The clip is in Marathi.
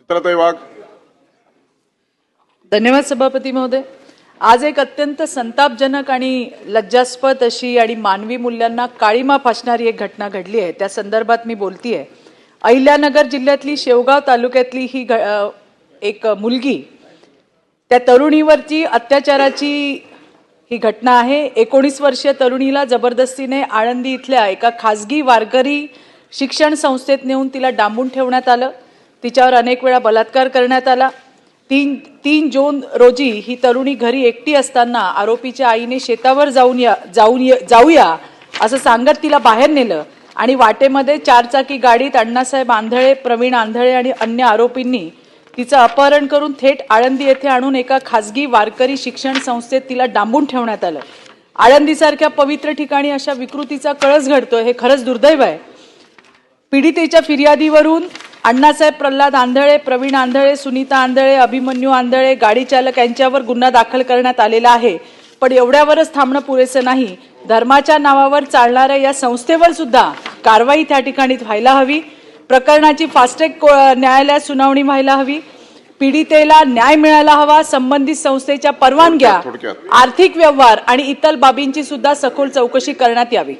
चित्रताई वाघ. धन्यवाद सभापती महोदय. आज एक अत्यंत संतापजनक आणि लज्जास्पद अशी आणि मानवी मूल्यांना काळीमा फासणारी एक घटना घडली आहे. त्या संदर्भात मी बोलतीये. अहिल्यानगर जिल्ह्यातली शेवगाव तालुक्यातली ही घ- एक मुलगी त्या तरुणीवरची अत्याचाराची ही घटना आहे. एकोणीस वर्षीय तरुणीला जबरदस्तीने आळंदी इथल्या एका खासगी वारकरी शिक्षण संस्थेत नेऊन तिला डांबून ठेवण्यात आलं. तिच्यावर अनेक वेळा बलात्कार करण्यात आला. तीन तीन जून रोजी ही तरुणी घरी एकटी असताना आरोपीच्या आईने शेतावर जाऊन या जाऊन ये- जाऊया असं सांगत तिला बाहेर नेलं आणि वाटेमध्ये चारचाकी गाडीत अण्णासाहेब आंधळे प्रवीण आंधळे आणि अन्य आरोपींनी तिचं अपहरण करून थेट आळंदी येथे आणून एका खासगी वारकरी शिक्षण संस्थेत तिला डांबून ठेवण्यात आलं. आळंदीसारख्या पवित्र ठिकाणी अशा विकृतीचा कळस घडतोय हे खरंच दुर्दैव आहे. पीडितेच्या फिर्यादीवरून अण्णासाहेब प्रल्हाद आंधळे प्रवीण आंधळे सुनीता आंधळे अभिमन्यू आंधळे गाडी चालक यांच्यावर गुन्हा दाखल करण्यात आलेला आहे. पण एवढ्यावरच थांबणं पुरेसं नाही. धर्माच्या नावावर चालणाऱ्या या संस्थेवर सुद्धा कारवाई त्या ठिकाणी व्हायला हवी. प्रकरणाची फास्ट्रॅक न्यायालयात सुनावणी व्हायला हवी. पीडितेला न्याय मिळायला हवा. संबंधित संस्थेच्या परवानग्या. आर्थिक व्यवहार आणि इतर बाबींची सुद्धा सखोल चौकशी करण्यात यावी.